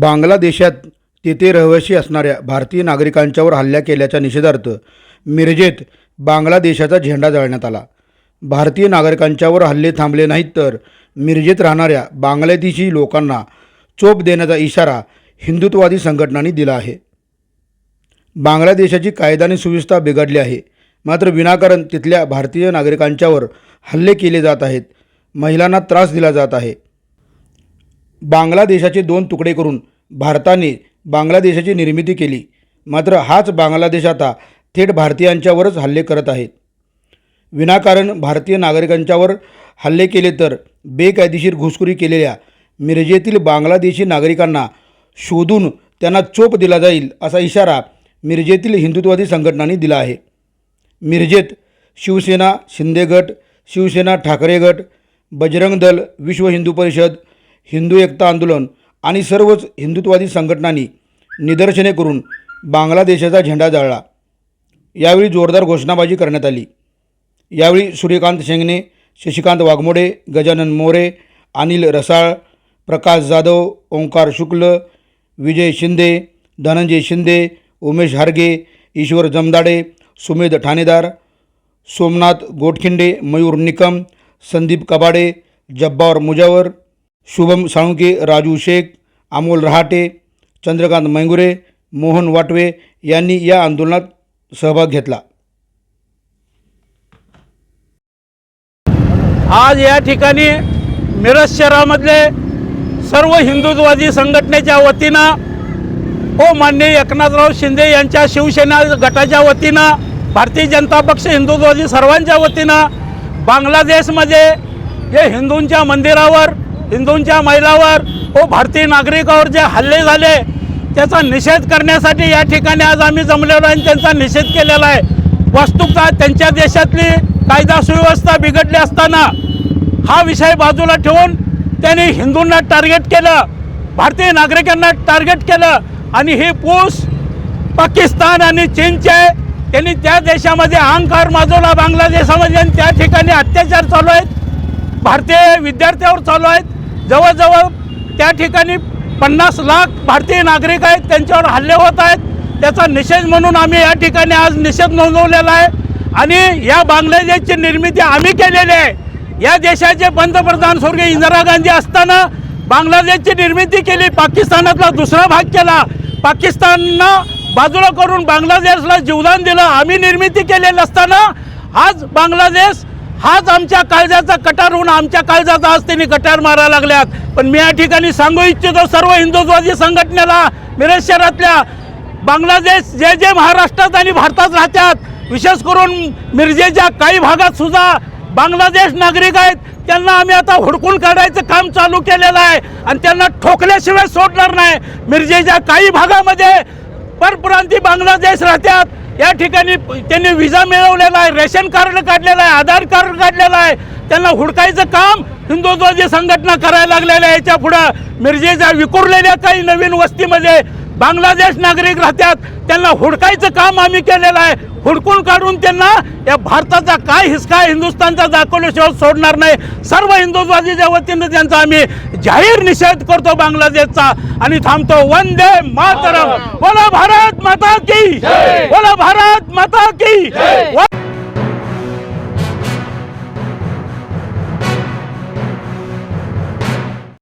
बांगलादेशात तेथे रहिवासी असणाऱ्या भारतीय नागरिकांच्यावर हल्ला केल्याच्या निषेधार्थ मिरजेत बांगलादेशाचा झेंडा जाळण्यात आला. भारतीय नागरिकांच्यावर हल्ले थांबले नाहीत तर मिरजेत राहणाऱ्या बांगलादेशी लोकांना चोप देण्याचा इशारा हिंदुत्ववादी संघटनांनी दिला आहे. बांगलादेशाची कायदा आणि सुव्यवस्था बिघडली आहे. मात्र विनाकारण तिथल्या भारतीय नागरिकांच्यावर हल्ले केले जात आहेत. महिलांना त्रास दिला जात आहे. बांगलादेशाचे दोन तुकडे करून भारताने बांगलादेशाची निर्मिती केली. मात्र हाच बांगलादेश आता थेट भारतीयांच्यावरच हल्ले करत आहेत विनाकारण भारतीय नागरिकांच्यावर हल्ले केले तर बेकायदेशीर घुसखोरी केलेल्या मिरजेतील बांगलादेशी नागरिकांना शोधून त्यांना चोप दिला जाईल असा इशारा मिरजेतील हिंदुत्ववादी संघटनांनी दिला आहे. मिरजेत शिवसेना शिंदे गट शिवसेना ठाकरे गट बजरंग दल विश्व हिंदू परिषद हिंदू एकता आंदोलन आणि सर्वच हिंदुत्ववादी संघटनांनी निदर्शने करून बांगलादेशाचा झेंडा जाळला. यावेळी जोरदार घोषणाबाजी करण्यात आली. यावेळी सूर्यकांत शेंगणे शशिकांत वाघमोडे गजानन मोरे अनिल रसाळ प्रकाश जाधव ओंकार शुक्ल विजय शिंदे धनंजय शिंदे उमेश हारगे ईश्वर जमदाडे सुमेध ठाणेदार सोमनाथ गोटखिंडे मयूर निकम संदीप कबाडे जब्बावर मुजावर शुभम साळुंके राजू शेख अमोल रहाटे चंद्रकांत मैंगुरे मोहन वाटवे यांनी या आंदोलनात सहभाग घेतला. आज या ठिकाणी मिरज शहरामधले सर्व हिंदुत्ववादी संघटनेच्या वतीनं हो ओ मान्य एकनाथराव शिंदे यांच्या शिवसेना गटाच्या वतीनं भारतीय जनता पक्ष हिंदुत्ववादी सर्वांच्या वतीनं बांगलादेशमध्ये जे हिंदूंच्या मंदिरावर हिंदूंच्या महिलावर व भारतीय नागरिकावर जे हल्ले झाले त्याचा निषेध करण्यासाठी या ठिकाणी आज आम्ही जमलेलो आहे आणि त्यांचा निषेध केलेला आहे. वस्तुतः त्यांच्या देशातली कायदा सुव्यवस्था बिघडली असताना हा विषय बाजूला ठेवून त्यांनी हिंदूंना टार्गेट केलं भारतीय नागरिकांना टार्गेट केलं आणि ही पूस पाकिस्तान आणि चीनचे त्यांनी त्या देशामध्ये अहंकार माजवला बांगलादेशामध्ये आणि त्या ठिकाणी अत्याचार चालू आहेत भारतीय विद्यार्थ्यावर चालू आहेत. जवळजवळ त्या ठिकाणी पन्नास लाख भारतीय नागरिक आहेत त्यांच्यावर हल्ले होत आहेत. त्याचा निषेध म्हणून आम्ही या ठिकाणी आज निषेध नोंदवलेला आहे. आणि या बांगलादेशची निर्मिती आम्ही केलेली आहे. या देशाचे पंतप्रधान स्वर्गीय इंदिरा गांधी असताना बांगलादेशची निर्मिती केली पाकिस्तानातला दुसरा भाग केला. पाकिस्ताननं बाजूला करून बांगलादेशला जीवदान दिलं. आम्ही निर्मिती केलेली असताना आज बांगलादेश हाच आमच्या काळजाचा कटार होऊन आमच्या काळजाचा आज त्यांनी कटार मारायला लागल्यात. पण मी या ठिकाणी सांगू इच्छितो सर्व हिंदुत्ववादी संघटनेला मिरज शहरातल्या बांगलादेश जे जे महाराष्ट्रात आणि भारतात राहतात विशेष करून मिरजेच्या काही भागात सुद्धा बांगलादेश नागरिक आहेत. त्यांना आम्ही आता हुडकून काढायचं काम चालू केलेलं आहे आणि त्यांना ठोकल्याशिवाय सोडणार नाही. मिरजेच्या काही भागामध्ये परप्रांती बांगलादेश राहतात. या ठिकाणी त्यांनी विजा मिळवलेला आहे रेशन कार्ड काढलेलं आहे आधार कार्ड काढलेलं आहे. त्यांना हुडकायचं काम हिंदुत्वादी संघटना करायला लागलेल्या आहे. याच्या पुढं मिरजेच्या विखुरलेल्या काही नवीन वस्तीमध्ये बांगलादेश नागरिक राहतात त्यांना हुडकायचं काम आम्ही केलेलं आहे. हुडकून काढून त्यांना या भारताचा काय हिसका हिंदुस्थानचा दाखवल्याशिवाय सोडणार नाही. सर्व हिंदुत्वादीच्या वतीनं त्यांचा आम्ही जाहीर निषेध करतो बांगलादेशचा. आणि थांबतो. वंदे मातरम. बोला भारत माता की. बोला भारत माता की.